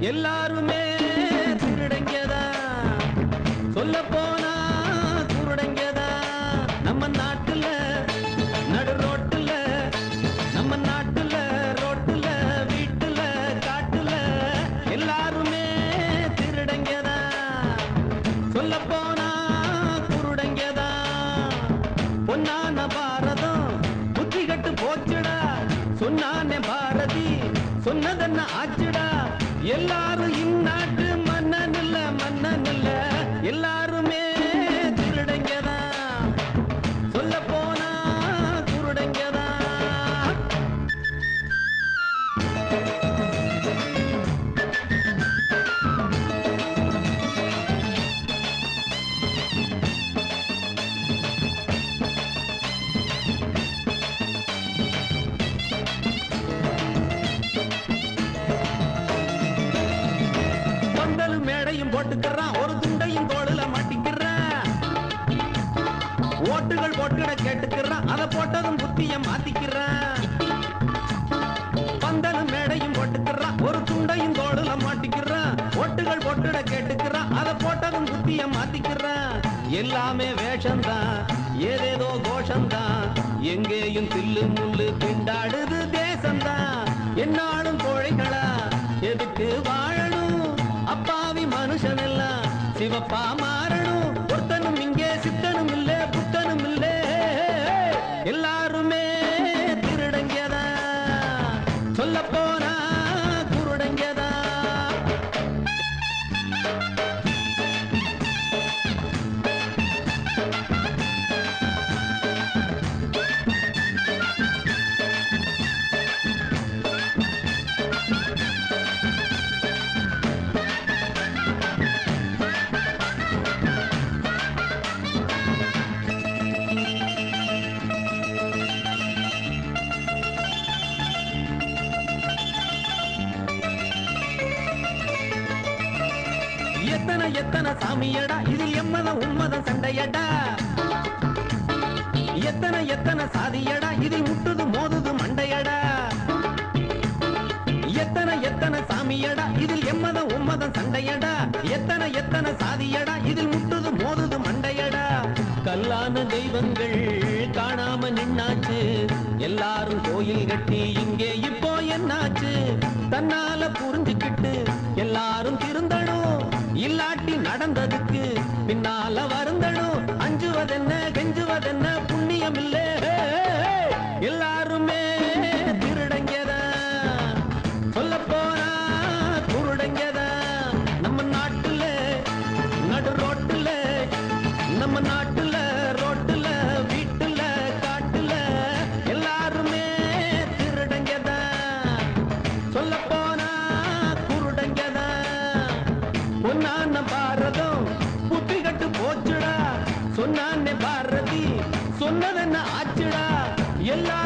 எல்லாருமே திருடங்கதா. சொல்ல போனா குருடங்கதா நம்ம நாட்டுல நடு ரோட்டுல நம்ம நாட்டுல ரோட்டுல வீட்டுல காட்டுல எல்லாருமே திருடங்கதா. சொல்ல போனா குருடங்கதா பொன்னான பாரதம் புத்தி கட்டு போச்சுடா. சொன்னானே பாரதி சொன்னதென்ன ஆச்சுடா. எல்லாரும் இந்நாட்டு துண்டையும் மேடையும் போட்டுக்கிறான். ஒரு துண்டையும் தோளுல மாட்டிக்கிறான். ஓட்டுகள் போட்டுட கேட்டுக்கிறான். அதை போட்டதும் புத்திய மாத்திக்கிறான். பந்தலும் மேடையும் போட்டுக்கிறான். ஒரு துண்டையும் தோளுல மாட்டிக்கிறான். ஓட்டுகள் போட்டுட கேட்டுக்கிறான். அதை போட்டதும் புத்திய மாத்திக்கிறான். எல்லாமே வேஷம்தான். ஏதேதோ கோஷம்தான். எங்கேயும் தில்லு முள்ளு திண்டாடுது தேசம்தான். என்னாலும் சிவப்பா மாறணும். ஒருத்தனும் இங்கே சித்தனும் இல்ல புத்தனும் இல்ல. எல்லாருமே திருடங்கதா சொல்லப்போ எத்தனை எத்தனை சாமியடா? இதில் எம்மத உம்மத சண்டையடா? எத்தனை எத்தனை சாதியடா? இதில் முட்டுது மோதுது மண்டையடா? எத்தனை எத்தனை சாமியடா? இதில் எம்மத உம்மத சண்டையடா? எத்தனை எத்தனை சாதியடா? இதில் முட்டுது மோதுது மண்டையடா? கல்லான தெய்வங்கள் காணாம நின்னாச்சு. எல்லாரும் கோயில் கட்டி இங்கே இப்போ என்னாச்சு? தன்னால புரிஞ்சுக்கிட்டு எல்லாரும் திரு பொன்னான பாரதம் புத்தி கட்டு போச்சுடா. சொன்னானே பாரதி சொன்னதென்ன ஆச்சுடா. எல்லா